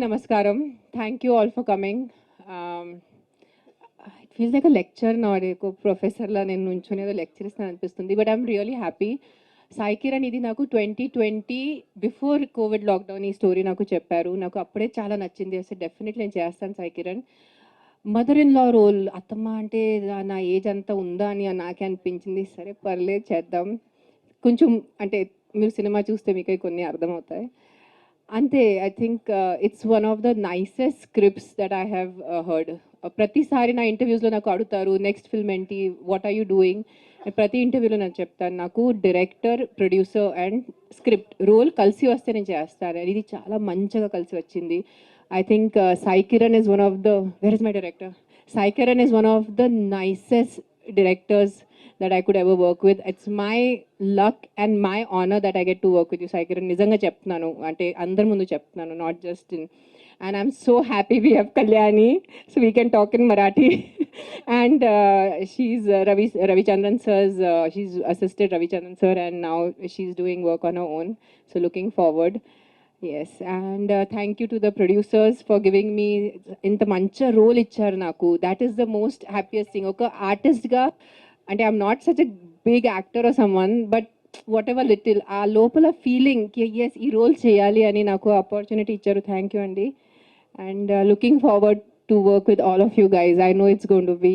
నమస్కారం thank you all for coming it feels like like a lecture ప్రొఫెసర్లా నేను నుంచొని ఏదో లెక్చర్ ఇస్తాను అనిపిస్తుంది but I'm really happy Sai Kiran ఇది నాకు twenty twenty before covid lockdown ఈ స్టోరీ నాకు చెప్పారు. నాకు అప్పుడే చాలా నచ్చింది. అసలు డెఫినెట్లీ నేను చేస్తాను Sai Kiran mother in law role అత్తమ్మ అంటే నా- నా ఏజ్ అంతా ఉందా అని నాకే అనిపించింది. సరే పర్లేదు చేద్దాం. కొంచెం అంటే మీరు సినిమా చూస్తే మీకు కొన్ని అర్థమవుతాయి. అంతే I think it's one of the nicest scripts that I have heard ప్రతిసారి నా ఇంటర్వ్యూస్లో నాకు అడుగుతారు నెక్స్ట్ ఫిల్మ్ ఏంటి? వాట్ ఆర్ యూ డూయింగ్ ప్రతి ఇంటర్వ్యూలో నేను చెప్తాను. నాకు director producer and script role కలిసి వస్తే నేను చేస్తాను. ఇది చాలా మంచిగా కలిసి వచ్చింది. I think Sai Kiran is one of the very is my director Sai Kiran is one of the nicest directors that I could ever work with. It's my luck and my honor that I get to work with you, Sai Kiran. నిజంగా చెప్తున్నాను అంటే అందరి ముందు చెప్తున్నాను not just in and I'm so happy we have Kalyani so we can talk in Marathi and she Ravi Ravichandran sir's she assisted Ravichandran sir and now she doing work on her own so looking forward yes and thank you to the producers for giving me ఇంత మంచి role ఇచ్చారు నాకు that is the most happiest thing ఒక ఆర్టిస్ట్గా అంటే I'm not such a big actor or someone but whatever little ఆ లోపల feeling yes ఈ రోల్ చేయాలి అని నాకు ఆపర్చునిటీ ఇచ్చారు. థ్యాంక్ యూ అండి. And looking forward to work with all of you guys I know it's gonna be